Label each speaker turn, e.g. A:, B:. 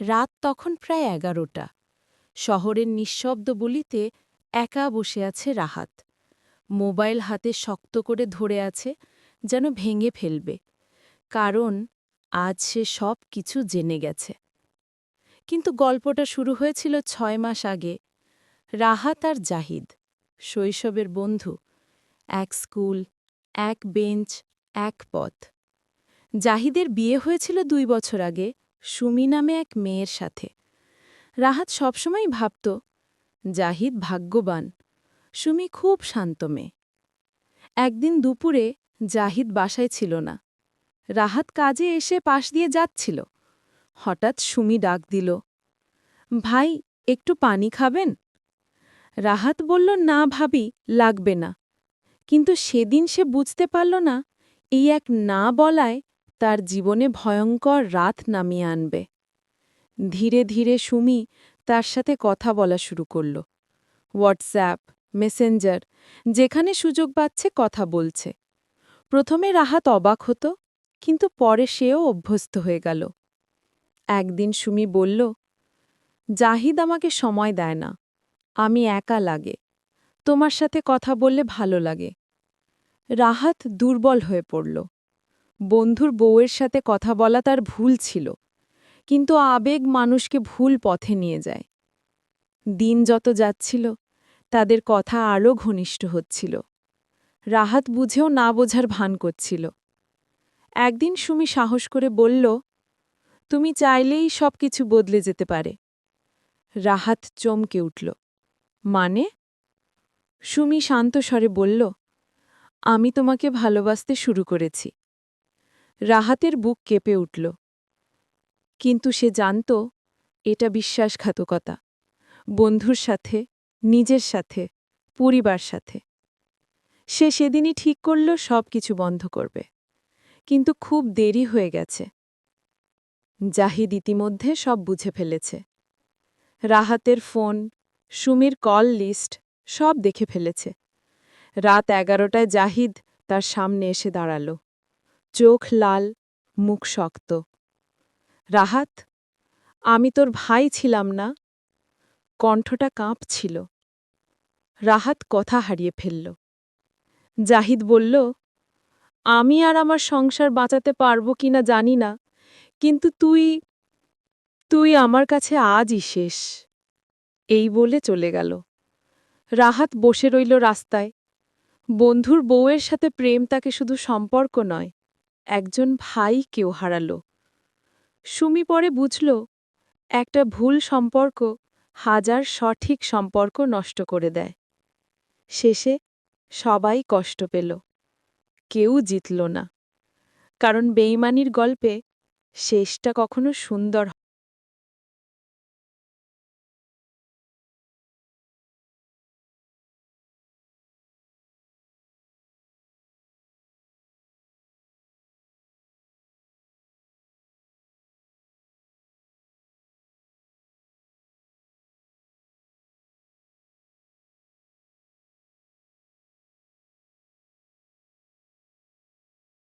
A: রাত তখন প্রায় এগারোটা। শহরের নিঃশব্দ বলিতে একা বসে আছে রাহাত। মোবাইল হাতে শক্ত করে ধরে আছে, যেন ভেঙে ফেলবে। কারণ, আজ সে সব কিছু জেনে গেছে। কিন্তু গল্পটা শুরু হয়েছিল ছয় মাস আগে। রাহাত আর জাহিদ, শৈশবের বন্ধু। এক স্কুল, এক বেঞ্চ, এক পথ। জাহিদের বিয়ে হয়েছিল দুই বছর আগে। সুমি নামে এক মেয়ের সাথে। রাহাত সবসময় ভাবত, জাহিদ ভাগ্যবান, সুমি খুব শান্ত মেয়ে। একদিন দুপুরে জাহিদ বাসায় ছিল না। রাহাত কাজে এসে পাশ দিয়ে যাচ্ছিল। হঠাৎ সুমি ডাক দিল, ভাই, একটু পানি খাবেন? রাহাত বলল, না ভাবি, লাগবে না। কিন্তু সেদিন সে বুঝতে পারল না, এই এক না বলায় তার জীবনে ভয়ঙ্কর রাত নামিয়ে আনবে। ধীরে ধীরে সুমি তার সাথে কথা বলা শুরু করল। হোয়াটসঅ্যাপ, মেসেঞ্জার, যেখানে সুযোগ পাচ্ছে কথা বলছে। প্রথমে রাহাত অবাক হতো, কিন্তু পরে সেও অভ্যস্ত হয়ে গেল। একদিন সুমি বলল, জাহিদ আমাকে সময় দেয় না। আমি একা লাগে। তোমার সাথে কথা বললে ভালো লাগে। রাহাত দুর্বল হয়ে পড়ল। বন্ধুর বউয়ের সাথে কথা বলা তার ভুল ছিল, কিন্তু আবেগ মানুষকে ভুল পথে নিয়ে যায়। দিন যত যাচ্ছিল, তাদের কথা আরও ঘনিষ্ঠ হচ্ছিল। রাহাত বুঝেও না বোঝার ভান করছিল। একদিন সুমি সাহস করে বলল, তুমি চাইলেই সব কিছু বদলে যেতে পারে। রাহাত চমকে উঠল। মানে? সুমি শান্ত স্বরে বলল, আমি তোমাকে ভালোবাসতে শুরু করেছি। রাহাতের বুক কেঁপে উঠল। কিন্তু সে জানত, এটা বিশ্বাসঘাতকতা। বন্ধুর সাথে, নিজের সাথে, পরিবার সাথে। সে সেদিনই ঠিক করল, সব কিছু বন্ধ করবে। কিন্তু খুব দেরি হয়ে গেছে। জাহিদ ইতিমধ্যে সব বুঝে ফেলেছে। রাহাতের ফোন, সুমির কল লিস্ট, সব দেখে ফেলেছে। রাত এগারোটায় জাহিদ তার সামনে এসে দাঁড়াল। চোখ লাল, মুখ শক্ত। রাহাত, আমি তোর ভাই ছিলাম না? কণ্ঠটা কাঁপছিল। রাহাত কথা হারিয়ে ফেলল। জাহিদ বলল, আমি আর আমার সংসার বাঁচাতে পারব কিনা জানি না, কিন্তু তুই তুই আমার কাছে আজই শেষ। এই বলে চলে গেল। রাহাত বসে রইল রাস্তায়। বন্ধুর বউয়ের সাথে প্রেম তাকে শুধু সম্পর্ক নয় একজন ভাই কেউ হারালো। সুমি পরে বুঝল, একটা ভুল সম্পর্ক হাজার সঠিক সম্পর্ক নষ্ট করে দেয়। শেষে সবাই কষ্ট পেল। কেউ জিতল না। কারণ বেইমানির গল্পে শেষটা কখনো সুন্দর